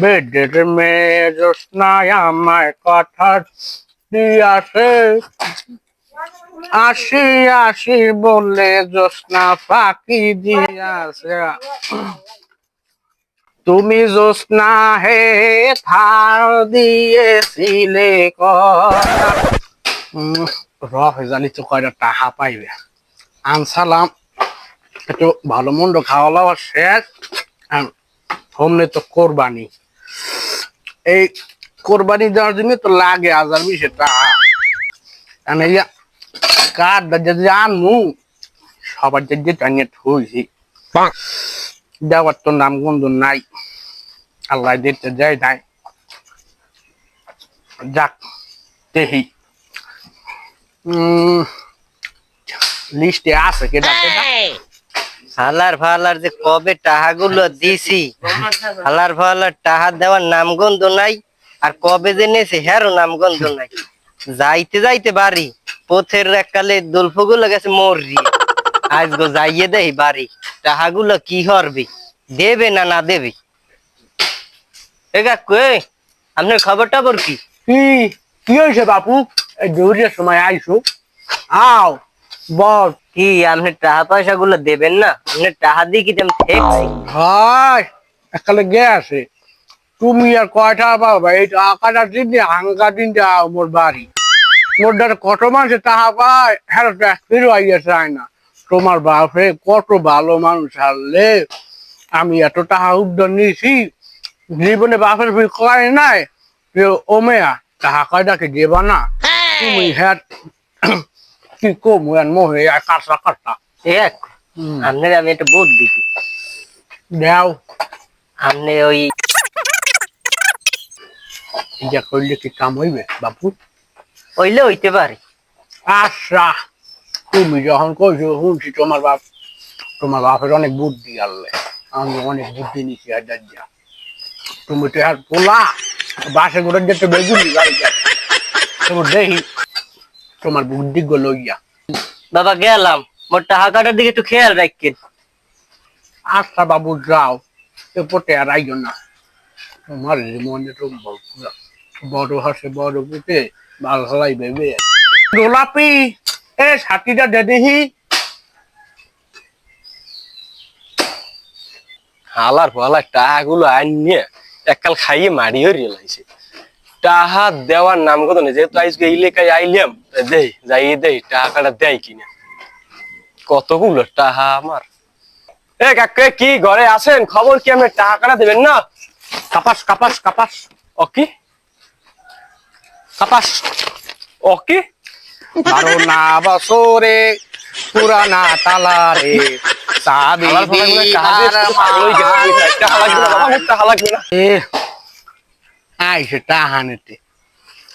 বেডের মেয়ে জোৎস্নায় আমার কথা দিয়াছে। আসি আসি বলে জোৎস্না ফাঁকি দিয়াছে। তুমি জোৎস্না হে থার দিয়েছিলে রহ, জানি তো কয়টা টাকা পাইবে। আনসালাম, একটু ভালো মন্দ খাওয়া দাওয়া শেষ হোমনে তো কোরবানি। এই কোরবানি দেওয়ার জন্য তো লাগে হাজার বিশে টাকা। কারণ এই কার যদি আনমু সবার যে টানিয়ে থইছি। দেওয়ার তো নাম গন্ধ নাই। আল্লাহ দিতে যায় নাই। যাক দেখি। উম লিস্টে আছে কেটা হালার ফালার যে কবে টাহাগুলো দিছি, হালার ফালার টাহা দেওয়ার নামগন্ধ নাই, আর কবে যে নেছে হেরও নামগন্ধ নাই। যাইতে যাইতে বাড়ি, পথের এককালে দোলফগুলো গেছে মরি আজ গো যাইয়ে দেই বাড়ি, টাহাগুলো কি হরবি, দেবে না না দেবে? এগা কই আপনার খবর টবর কি? কি কি হয়েছে বাপু? দৌড়ের সময় আইসো। আও বল কি আপনি টাকা পয়সা গুলো দেবেন না? আপনি টাকা দিয়ে কি তেমন ঠেকছি ভাই একালে গে আছে তুমি আর কয়টা বাবা এই টাকাটা দিন দিয়ে হাঙ্গা দিন দিয়ে মোর বাড়ি। মোর দ্বারা কত মানুষে টাকা পায় হ্যাঁ ফিরে আইয়া চায় না। তোমার বাপে কত ভালো মানুষ হারলে। আমি এত টাকা উদ্যোগ নিয়েছি জীবনে বাপের ফির কয় নাই। যে ওমেয়া টাকা কয়টাকে দেবা না? তুমি হ্যাঁ কি কম মোহে কাঁচা কাঁচা। এক আপনার আমি একটা বোধ দিছি দেও। আপনি ওই এটা করলে কি কাম হইবে বাপু? ওইলে হইতে পারে। আচ্ছা তুমি যখন কইছো শুনছি তোমার বাপ তোমার বাপের অনেক বুদ্ধি আনলে। আমি অনেক বুদ্ধি নিছি আর যা। তুমি তো আর পোলা বাসে করে যেতে বেগুনি গাড়ি তোমার দেখি। তোমার বুদ্ধি গুলো লইয়া বাবা গেলাম। মোর টাকা কাটার দিকে একটু খেয়াল রাখেন। আচ্ছা বাবু যাও। এ পটে আর আইও না। তোমার মনে তো বড়- হাসে বড় পুটে ভালো হলাই ভেবে গোলাপি এ সাথীটা দে দেখি। হালার ফালার টাহাগুলো আনিয়ে এককাল খাইয়ে মারিও রিয়েলাইছে টাহা দেওয়ার নাম কত নেই? যেহেতু আজকে এই আইলাম দেই যাই দেই টাকাটা দেয় কিনা। কতগুলো টাহা আমার। এ কাকে কি ঘরে আছেন? খবর কি আপনি টাকাটা দেবেন না? কাপাস কাপাস কাপাস। ও কি? কাপাস। ও কি? বারো না বছরে পুরানা হয়ে গেছে। টাহা লাগবে না আইসে টাহানেতে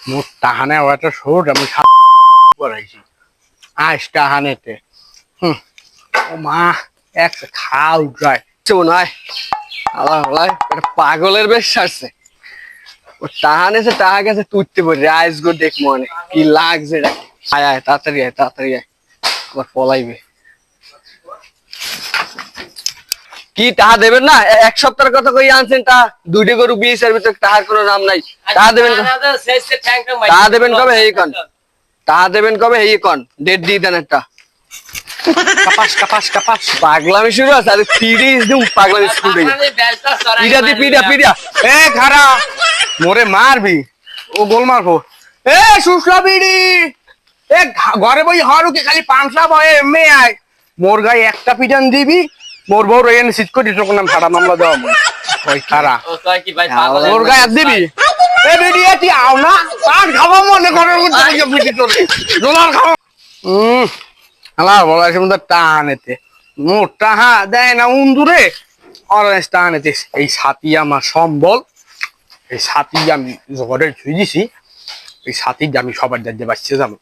মোর টাহানে একটা শোট আমি করাইছি। আইস টাহানেতে হুম। ও মা, এক খাও যায় মনে হয়, আল্লাহ আল্লাহ পাগলের বেশ সারছে ও টাহা নেছে টাহা গেছে তুলতে পারি আইস গো দেখ মনে, কি লাগছে আয় আয়, তাড়াতাড়ি আয় তাড়াতাড়ি আয়। আবার পলাইবে। কি টাহা দেবেন না? এক সপ্তাহের কথা কই আনছেন তা? দুইটা গরু বিয়েছের ভিতরে টাহার কোনো নাম নাই। টাহা দেবেন টাহা দেবেন কবে? এই কন। টাহা দেবেন কবে? এই কন। ডেট দিয়ে দেন একটা। কাপাস কাপাস কাপাস। পাগলামি শুরু আছে। আরে তিরিশ দিন পাগলামি শুরু পিডা দি পিডা পিডা। এ খারা মোরে মারবি। ও গোল মারবো। এ সুসলা বিড়ি এ ঘা- ঘরে বই হরুকে খালি পাঁচলা বয়ে এমনি আয়। মোর গায়ে একটা পিটান দিবি মোর বউ এনে সিট করে আমি ভাড়া মামলা দেওয়া মনে ওই খারা। মোর গায়ে দিবি? এ তুই আও না পান খাব মনে করে বিড়ি তোরে জোলার খাব। হুম আল্লাহ বলা আছে মধ্যে টান এতে। মোর টাহা দেয় না উন্দুরে। অরেঞ্জ টান এতে। এই সাথী আমার সম্বল। এই সাথী আমি ঘরে ছুঁয়ে দিছি। এই সাথী আমি সবার দাঁড়িয়ে বাঁচতে যাব